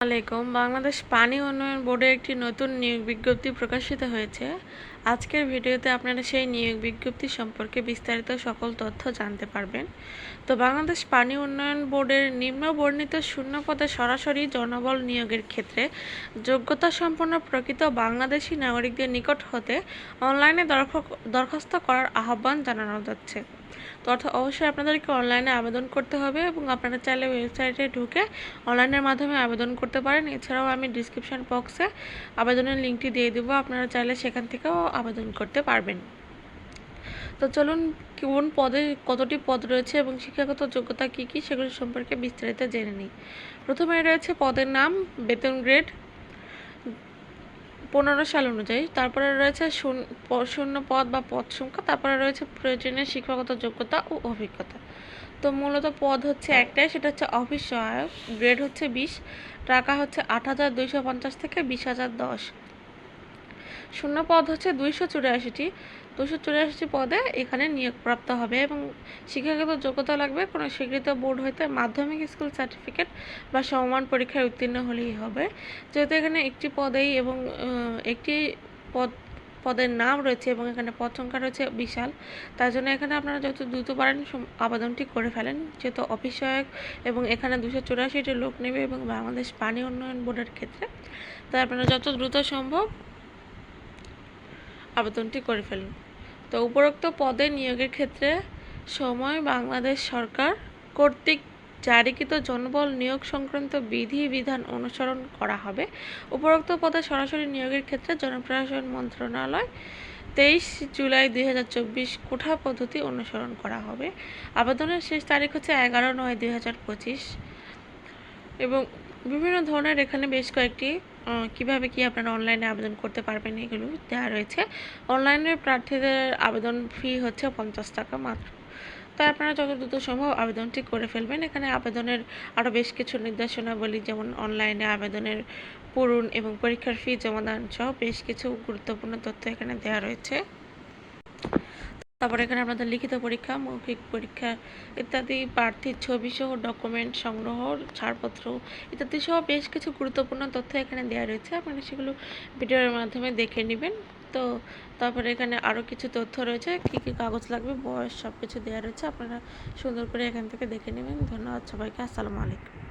আলাইকুম। বাংলাদেশ পানি উন্নয়ন বোর্ডের একটি নতুন নিয়োগ বিজ্ঞপ্তি প্রকাশিত হয়েছে। আজকের ভিডিওতে আপনারা সেই নিয়োগ বিজ্ঞপ্তি সম্পর্কে বিস্তারিত সকল তথ্য জানতে পারবেন। তো বাংলাদেশ পানি উন্নয়ন বোর্ডের নিম্ন বর্ণিত শূন্য পদে সরাসরি জনবল নিয়োগের ক্ষেত্রে যোগ্যতা সম্পন্ন প্রকৃত বাংলাদেশি নাগরিকদের নিকট হতে অনলাইনে দরখ- দরখাস্ত করার আহ্বান জানানো যাচ্ছে। তো অর্থাৎ অবশ্যই আপনাদেরকে অনলাইনে আবেদন করতে হবে এবং আপনারা চাইলে ওয়েবসাইটে ঢুকে অনলাইনের মাধ্যমে আবেদন করতে পারেন। এছাড়াও আমি ডিসক্রিপশন বক্সে আবেদনের লিঙ্কটি দিয়ে দেবো। আপনারা চাইলে সেখান থেকেও আবেদন করতে পারবেন। তো চলুন, কোন পদে কতটি পদ রয়েছে এবং শিক্ষাগত যোগ্যতা কী কী সেগুলো সম্পর্কে বিস্তারিত জেনে নিই। প্রথমে রয়েছে পদের নাম, বেতন গ্রেড পনেরো সাল অনুযায়ী। তারপরে রয়েছে শূন্য পদ বা পদ সংখ্যা, তারপরে রয়েছে প্রয়োজনীয় শিক্ষাগত যোগ্যতা ও অভিজ্ঞতা। তো মূলত পদ হচ্ছে একটাই, সেটা হচ্ছে অফিস সহায়ক, গ্রেড হচ্ছে বিশ, টাকা হচ্ছে আট হাজার দুইশো পঞ্চাশ থেকে বিশ হাজার দশ। শূন্য পদ হচ্ছে দুইশো চুরাশিটি। দুশো চুরাশিটি পদে এখানে নিয়োগপ্রাপ্ত হবে এবং শিক্ষাগত যোগ্যতা লাগবে। কোনো স্বীকৃত বোর্ড হইতে মাধ্যমিক স্কুল সার্টিফিকেট বা সমমান পরীক্ষায় উত্তীর্ণ হলেই হবে। যেহেতু এখানে একটি পদেই এবং একটি পদ, পদের নাম রয়েছে এবং এখানে পদ সংখ্যা রয়েছে বিশাল, তার জন্য এখানে আপনারা যত দ্রুত পারেন আবেদনটি করে ফেলেন। যেহেতু অফিস সহায়ক এবং এখানে দুশো চুরাশিটি লোক নেবে এবং বাংলাদেশ পানি উন্নয়ন বোর্ডের ক্ষেত্রে, তাই আপনারা যত দ্রুত সম্ভব আবেদনটি করে ফেলুন। তো উপরোক্ত পদে নিয়োগের ক্ষেত্রে সময় বাংলাদেশ সরকার কর্তৃক জারিকৃত জনবল নিয়োগ সংক্রান্ত বিধি বিধান অনুসরণ করা হবে। উপরোক্ত পদে সরাসরি নিয়োগের ক্ষেত্রে জনপ্রশাসন মন্ত্রণালয় তেইশ জুলাই দুই হাজার চব্বিশ কোঠা পদ্ধতি অনুসরণ করা হবে। আবেদনের শেষ তারিখ হচ্ছে এগারো নয় দুই হাজার পঁচিশ। এবং বিভিন্ন ধরনের এখানে বেশ কয়েকটি কীভাবে কি আপনারা অনলাইনে আবেদন করতে পারবেন এগুলো দেওয়া রয়েছে। অনলাইনে প্রার্থীদের আবেদন ফি হচ্ছে পঞ্চাশ টাকা মাত্র। তাই আপনারা যত দ্রুত সম্ভব আবেদনটি করে ফেলবেন। এখানে আবেদনের আরও বেশ কিছু নির্দেশনাবলী যেমন অনলাইনে আবেদনের পূরণ এবং পরীক্ষার ফি জমাদান সহ বেশ কিছু গুরুত্বপূর্ণ তথ্য এখানে দেওয়া রয়েছে। তারপরে এখানে আপনাদের লিখিত পরীক্ষা, মৌখিক পরীক্ষা ইত্যাদি, প্রার্থীর ছবি সহ ডকুমেন্ট সংগ্রহ, ছাড়পত্র ইত্যাদি সহ বেশ কিছু গুরুত্বপূর্ণ তথ্য এখানে দেওয়া রয়েছে। আপনারা সেগুলো ভিডিওর মাধ্যমে দেখে নেবেন। তো তারপরে এখানে আরও কিছু তথ্য রয়েছে। কী কী কাগজ লাগবে, বয়স সব কিছু দেওয়া রয়েছে। আপনারা সুন্দর করে এখান থেকে দেখে নেবেন। ধন্যবাদ সবাইকে। আসসালামু আলাইকুম।